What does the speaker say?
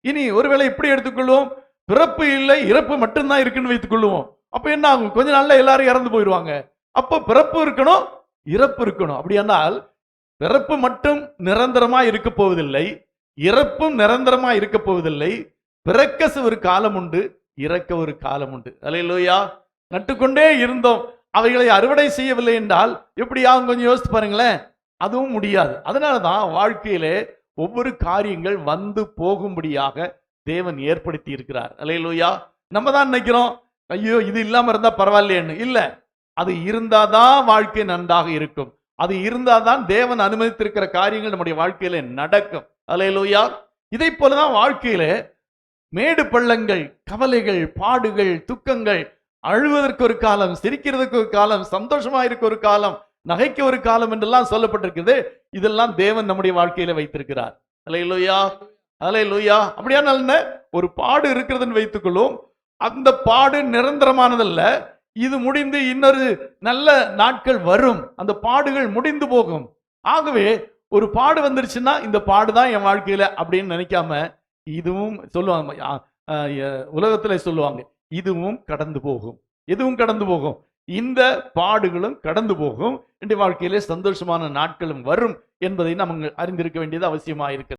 இனி ஒருவேளை இப்படி எடுத்துக்கொள்வோம் பிறப்பு இல்லை இறப்பு மட்டும்தான் இருக்குன்னு வைத்துக் கொள்ளுவோம் அப்ப என்ன ஆகும்? கொஞ்ச நாள்ல எல்லாரும் இறந்து போயிடுவாங்க. அப்போ பிறப்பு இருக்கணும் இறப்பு இருக்கணும். அப்படியானால் பிறப்பு மட்டும் நிரந்தரமா இருக்க போவதில்லை இறப்பும் நிரந்தரமா இருக்க போவதில்லை பிறக்கச ஒரு காலம் உண்டு இறக்க ஒரு காலம் உண்டு. அலையிலோயா நட்டுக்கொண்டே இருந்தோம். அவைகளை அறுவடை செய்யவில்லை என்றால் எப்படியாவும் கொஞ்சம் யோசித்து பாருங்களேன் அதுவும் முடியாது. அதனால தான் வாழ்க்கையிலே ஒவ்வொரு காரியங்கள் வந்து போகும்படியாக தேவன் ஏற்படுத்தி இருக்கிறார். அலையலூயா. நம்ம தான் நினைக்கிறோம் ஐயோ இது இல்லாம இருந்தா பரவாயில்லையேன்னு. இல்ல அது இருந்தாதான் வாழ்க்கை நன்றாக இருக்கும். அது இருந்தாதான் தேவன் அனுமதித்திருக்கிற காரியங்கள் நம்முடைய வாழ்க்கையில நடக்கும். அலையலூயா. இதை போலதான் வாழ்க்கையில மேடு பள்ளங்கள் கவலைகள் பாடுகள் துக்கங்கள் அழுவதற்கு ஒரு காலம் சிரிக்கிறதுக்கு ஒரு காலம் சந்தோஷமா இருக்க ஒரு காலம் நகைக்க ஒரு காலம் என்றெல்லாம் சொல்லப்பட்டிருக்குது. இதெல்லாம் தேவன் நம்முடைய வாழ்க்கையில வைத்திருக்கிறார். அலையிலோயா அலையிலோயா அப்படியான என்ன? ஒரு பாடு இருக்கிறதுன்னு வைத்துக்கொள்ளும் அந்த பாடு நிரந்தரமானதல்ல. இது முடிந்து இன்னொரு நல்ல நாட்கள் வரும். அந்த பாடுகள் முடிந்து போகும். ஆகவே ஒரு பாடு வந்துருச்சுன்னா இந்த பாடு தான் என் வாழ்க்கையில அப்படின்னு நினைக்காம இதுவும் சொல்லுவாங்க. உலகத்துல சொல்லுவாங்க. இதுவும் கடந்து போகும். எதுவும் கடந்து போகும்? இந்த பாடுகளும் கடந்து போகும். என்ற வாழ்க்கையிலே சந்தோஷமான நாட்களும் வரும் என்பதை நாம் அறிந்திருக்க வேண்டியது அவசியமாக இருக்கிறது